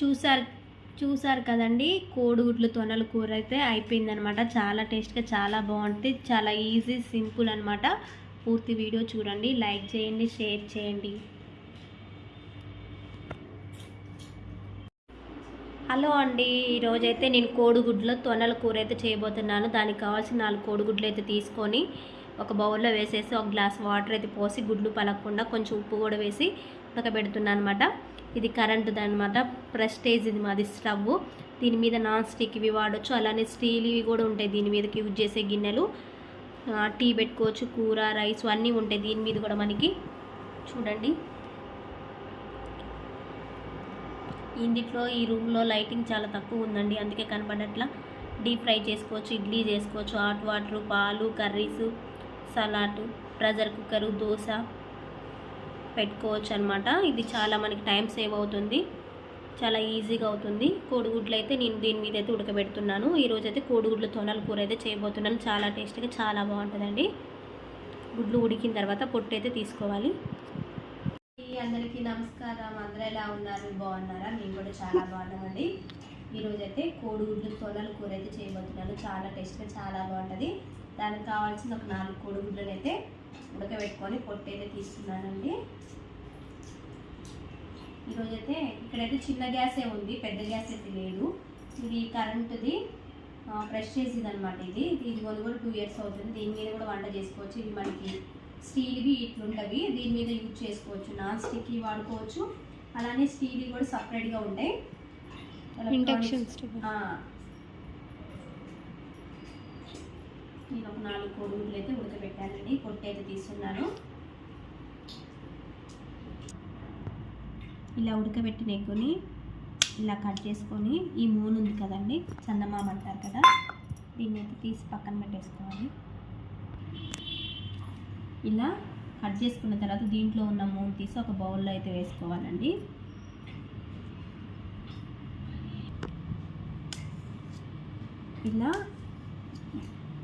చూసారు చూసారు కదండి. కోడిగుడ్లు తొనల కూర అయితే అయిపోయిందనమాట. చాలా టేస్ట్గా చాలా బాగుంటుంది చాలా ఈజీ సింపుల్ అనమాట. పూర్తి వీడియో చూడండి. లైక్ చేయండి షేర్ చేయండి. హలో అండి. ఈరోజైతే నేను కోడిగుడ్లో తొనల కూర అయితే చేయబోతున్నాను. దానికి కావాల్సిన నాలుగు కోడిగుడ్లు అయితే తీసుకొని ఒక బౌల్లో వేసేసి ఒక గ్లాస్ వాటర్ అయితే పోసి గుడ్లు పలకకుండా కొంచెం ఉప్పు కూడా వేసి ఉడకబెడుతున్నాను అనమాట ఇది కరెంటుది అనమాట ప్రెస్టేజ్ ఇది మాది స్టవ్ దీని మీద నాన్ స్టిక్ ఇవి వాడచ్చు. అలానే స్టీల్ ఇవి కూడా ఉంటాయి దీని మీదకి యూజ్ చేసే గిన్నెలు. టీ పెట్టుకోవచ్చు కూర రైస్ అన్నీ ఉంటాయి దీని మీద కూడా మనకి. చూడండి. ఇందిట్లో ఈ రూమ్లో లైటింగ్ చాలా తక్కువ ఉందండి. అందుకే కనపడట్లా. డీప్ ఫ్రై చేసుకోవచ్చు ఇడ్లీ చేసుకోవచ్చు హాట్ వాటర్ పాలు curries salad pressure cooker dosa. పెట్టుకోవచ్చు అనమాట ఇది చాలా మనకి టైం సేవ్ అవుతుంది. చాలా ఈజీగా అవుతుంది. కోడిగుడ్లు అయితే నేను దీని మీద అయితే ఉడకబెడుతున్నాను. ఈరోజు అయితే కోడిగుడ్ల తొనల కూర అయితే చేయబోతున్నాను. చాలా టేస్ట్గా చాలా బాగుంటుందండి. గుడ్లు ఉడికిన తర్వాత పొట్టు అయితే తీసుకోవాలి అందరికీ నమస్కారం. అందరూ ఎలా ఉన్నారు? బాగున్నారా? మేము కూడా చాలా బాగున్నామండి. ఈరోజు అయితే కోడిగుడ్లు తొనల కూర అయితే చేయబోతున్నాను. చాలా టేస్ట్గా చాలా బాగుంటుంది. దానికి కావాల్సిన ఒక నాలుగు కోడిగుడ్లను అయితే ఉడకబెట్టుకొని పొట్టు అయితే తీసుకున్నానండి ఈరోజు అయితే ఇక్కడైతే చిన్న గ్యాసే ఉంది పెద్ద గ్యాస్ అయితే లేదు ఇది కరెంటుది ఫ్రెష్ చేసింది అనమాట ఇది. ఇది కొనుగోలు టూ ఇయర్స్ అవుతుంది. దీని మీద కూడా వంట చేసుకోవచ్చు. ఇది మనకి స్టీల్వి ఇట్లుంటవి. దీని మీద యూజ్ చేసుకోవచ్చు. నాన్ స్టిక్వి వాడుకోవచ్చు. అలానే స్టీల్ కూడా సపరేట్గా ఉంటాయి. ఇండక్షన్ నేను ఒక నాలుగు కోడిగుడ్లు అయితే ఉడకబెట్టానండి పొట్టు అయితే తీస్తున్నాను. ఇలా ఉడకబెట్టిన ఎగ్గుని ఇలా కట్ చేసుకొని ఈ మూన్ ఉంది కదండి చందమామ అంటారు కదా దీన్ని అయితే తీసి పక్కన పెట్టేసుకోవాలి. ఇలా కట్ చేసుకున్న తర్వాత దీంట్లో ఉన్న మూన్ తీసి ఒక బౌల్లో అయితే వేసుకోవాలండి. ఇలా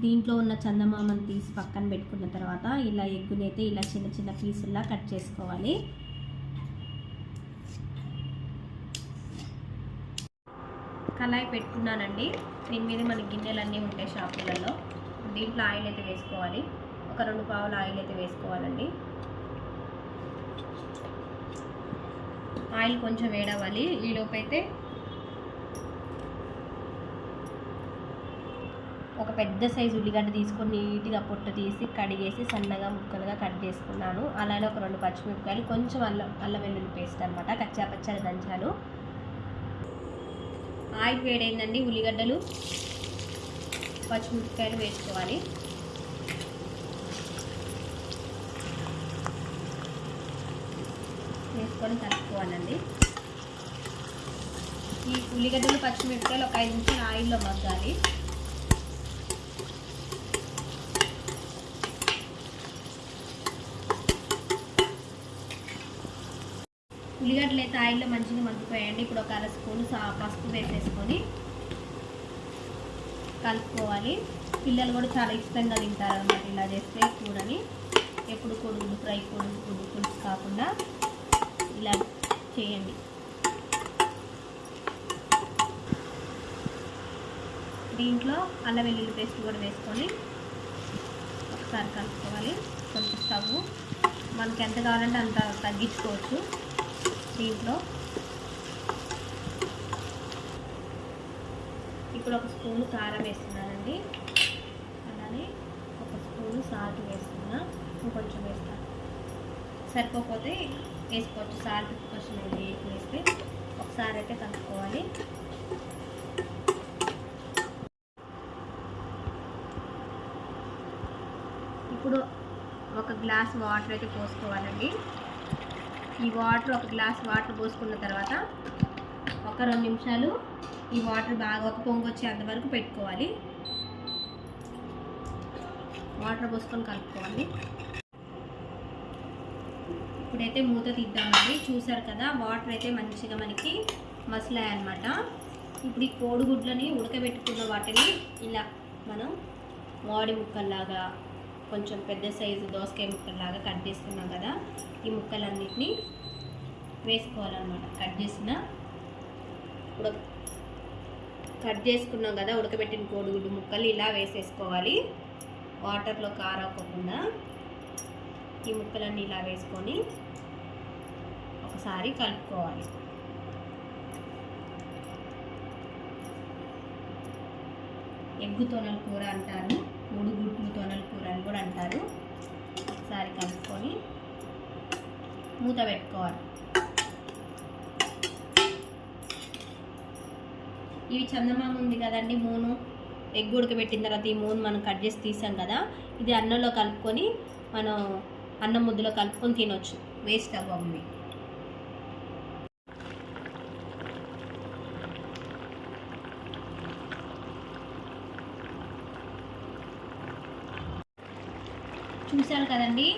దీంట్లో ఉన్న చందమామని తీసి పక్కన పెట్టుకున్న తర్వాత ఇలా ఎగ్గుని అయితే ఇలా చిన్న చిన్న పీసుల్లా కట్ చేసుకోవాలి. కళాయి పెట్టుకున్నానండి. దీని మీద మన గిన్నెలు అన్నీ ఉంటాయి షాపులలో. దీంట్లో ఆయిల్ అయితే వేసుకోవాలి. ఒక రెండు పావుల ఆయిల్ అయితే వేసుకోవాలండి. ఆయిల్ కొంచెం వేడవ్వాలి. ఈలోపు అయితే ఒక పెద్ద సైజు ఉల్లిగడ్డ తీసుకొని నీట్గా పొట్టు తీసి కడిగేసి సన్నగా ముక్కలుగా కట్ చేసుకున్నాను. అలానే ఒక రెండు పచ్చిమిరపకాయలు కొంచెం అల్లం అల్లం వెల్లుల్లి పేస్ట్ అనమాట కచ్చా పచ్చడి దంచాను. ఆయిల్ వేడైందండి ఉల్లిగడ్డలు. పచ్చిమిరపకాయలు వేసుకోవాలి. వేసుకొని కలుపుకోవాలండి. ఈ ఉల్లిగడ్డలు పచ్చిమిరపకాయలు ఒక ఐదు నిమిషాలు ఆయిల్లో మగ్గాలి. ఉల్లిగడ్డలు అయితే ఆయిల్లో మంచిగా మగ్గిపోయాయండి. ఇప్పుడు ఒక అర స్పూన్ పసుపు వేసేసుకొని కలుపుకోవాలి. పిల్లలు కూడా చాలా ఇష్టంగా తింటారు అన్నమాట ఇలా చేస్తే కూరని. ఎప్పుడు కొడుకులు ఫ్రై కొడుకు కొడుగు పులుసు కాకుండా ఇలా చేయండి. దీంట్లో అల్లం వెల్లుల్లి పేస్ట్ కూడా వేసుకొని ఒకసారి కలుపుకోవాలి. కొంచెం స్టవ్ మనకి ఎంత కావాలంటే అంత తగ్గించుకోవచ్చు. దీంట్లో. ఇప్పుడు ఒక స్పూన్ కారం వేస్తున్నానండి. అలానే ఒక స్పూన్ సాల్ట్ వేస్తున్నా. ఇంకొంచెం వేస్తాను సరిపోతే వేసుకోవచ్చు. సాల్ట్ కొంచెం వేస్తే ఒకసారి అయితే కలుపుకోవాలి. ఇప్పుడు ఒక గ్లాస్ వాటర్ అయితే పోసుకోవాలండి. ఈ వాటర్ ఒక గ్లాస్ వాటర్ పోసుకున్న తర్వాత ఒక రెండు నిమిషాలు ఈ వాటర్ బాగా ఒక పొంగు వచ్చేంత వరకు పెట్టుకోవాలి. వాటర్ పోసుకొని కలుపుకోవాలి. ఇప్పుడైతే మూత తీద్దామండి. చూసారు కదా వాటర్ అయితే మంచిగా మనకి మసలాయన్నమాట. ఇప్పుడు ఈ కోడిగుడ్లని ఉడకబెట్టుకున్న వాటిని ఇలా మనం వాడి ముక్కల్లాగా కొంచెం పెద్ద సైజు దోసకాయ ముక్కల్లాగా కట్ చేసుకున్నాం కదా. ఈ ముక్కలన్నింటినీ వేసుకోవాలన్నమాట. కట్ చేసిన ఉడక కట్ చేసుకున్నాం కదా ఉడకబెట్టిన కోడిగుడ్డు ముక్కలు ఇలా వేసేసుకోవాలి. వాటర్లో కారకుండా ఈ ముక్కలన్నీ ఇలా వేసుకొని ఒకసారి కలుపుకోవాలి. ఎగ్గు తొనల కూర అంటారు. కోడిగుడ్లు తొనల కూర అని కూడా అంటారు. ఒకసారి కలుపుకొని మూత పెట్టుకోవాలి. ఇవి చందమామ ఉంది కదండి మూను. ఎగ్ ఉడకబెట్టిన తర్వాత ఈ మూను మనం కట్ చేసి తీసాం కదా ఇది అన్నంలో కలుపుకొని మనం అన్నం ముద్దలో కలుపుకొని తినొచ్చు. వేస్ట్ అవ్వవి చూశారు కదండి?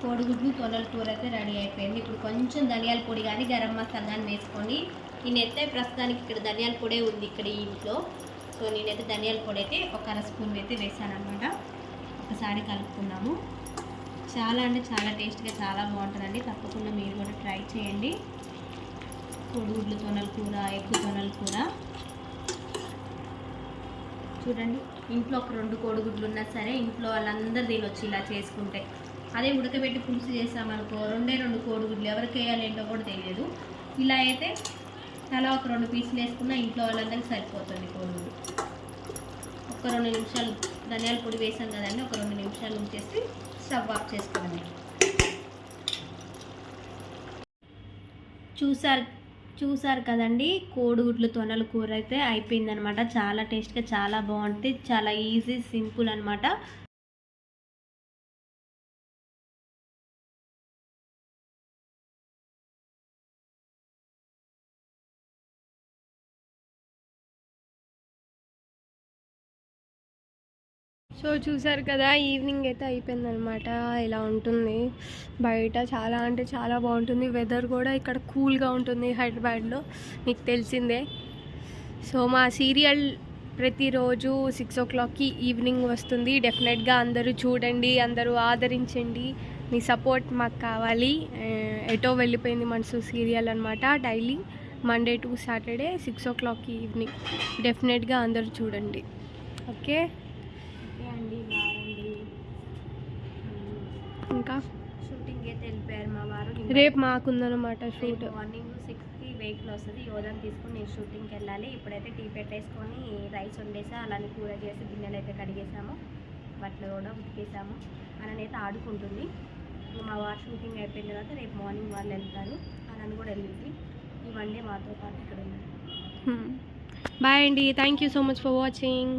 కోడిగుడ్లు తొలల కూర అయితే రెడీ అయిపోయింది. ఇప్పుడు కొంచెం ధనియాల పొడి కానీ గరం మసాలా కానీ వేసుకోండి నేనైతే ప్రస్తుతానికి ఇక్కడ ధనియాల పొడే ఉంది ఇక్కడ ఇంట్లో. సో నేనైతే ధనియాల పొడి అయితే ఒక అర స్పూన్ అయితే వేసానమాట ఒకసారి కలుపుకున్నాము చాలా అంటే చాలా టేస్ట్గా చాలా బాగుంటుందండి. తప్పకుండా మీరు కూడా ట్రై చేయండి. కోడిగుడ్లు తొనల కూర ఎగ్గు తొనల కూర చూడండి ఇంట్లో ఒక రెండు కోడిగుడ్లు ఉన్నా సరే ఇంట్లో వాళ్ళందరూ దీని వచ్చి ఇలా చేసుకుంటే. అదే ఉడకబెట్టి పులుసు చేసామనుకో రెండే రెండు కోడిగుడ్లు ఎవరికి వేయాలేంటో కూడా తెలియదు. ఇలా అయితే తలా ఒక రెండు పీసులు వేసుకున్నా ఇంట్లో వాళ్ళందరికీ సరిపోతుంది కోడిగుడ్డు ఒక రెండు నిమిషాలు ధనియాల పొడి వేసాం కదండి ఒక రెండు నిమిషాలు ఉంచేసి స్టవ్ ఆఫ్ చేసుకోండి చూసారు చూసారు కదండి కోడిగుడ్లు తొనల కూర అయితే అయిపోయిందనమాట. చాలా టేస్ట్గా చాలా బాగుంటుంది చాలా ఈజీ సింపుల్ అనమాట. సో చూసారు కదా ఈవినింగ్ అయితే అయిపోయింది అనమాట ఇలా ఉంటుంది. బయట చాలా అంటే చాలా బాగుంటుంది. వెదర్ కూడా ఇక్కడ కూల్గా ఉంటుంది హైదరాబాద్లో. మీకు తెలిసిందే. సో మా సీరియల్ ప్రతిరోజు సిక్స్ ఓ క్లాక్కి ఈవినింగ్ వస్తుంది. డెఫినెట్గా అందరూ చూడండి అందరూ ఆదరించండి. మీ సపోర్ట్ మాకు కావాలి. ఎటో వెళ్ళిపోయింది మనసు సీరియల్ అనమాట daily Monday to Saturday six ఓ క్లాక్కి ఈవినింగ్. డెఫినెట్గా అందరూ చూడండి. ఓకే ఓకే అండి బాగుంది. ఇంకా? షూటింగ్ అయితే వెళ్ళిపోయారు మా వారు. రేపు మాకుందనమాట షూట్. మార్నింగ్ సిక్స్కి వెహికల్ వస్తుంది. యోధన్ తీసుకుని నేను షూటింగ్కి వెళ్ళాలి. ఇప్పుడైతే టీ పెట్టేసుకొని రైస్ వండేసా అలానే కూర చేసి గిన్నెలు అయితే కడిగేసాము. బట్టలు కూడా ఉతికేసాము. అననైతే ఆడుకుంటుంది. మా వారు షూటింగ్ అయిపోయిన తర్వాత రేపు మార్నింగ్ వాళ్ళు వెళ్తారు. అనని కూడా వెళ్ళింది. ఈ వన్ డే మాతో పాటు ఇక్కడ ఉన్నారు. బాయ్ అండి. Thank you so much for watching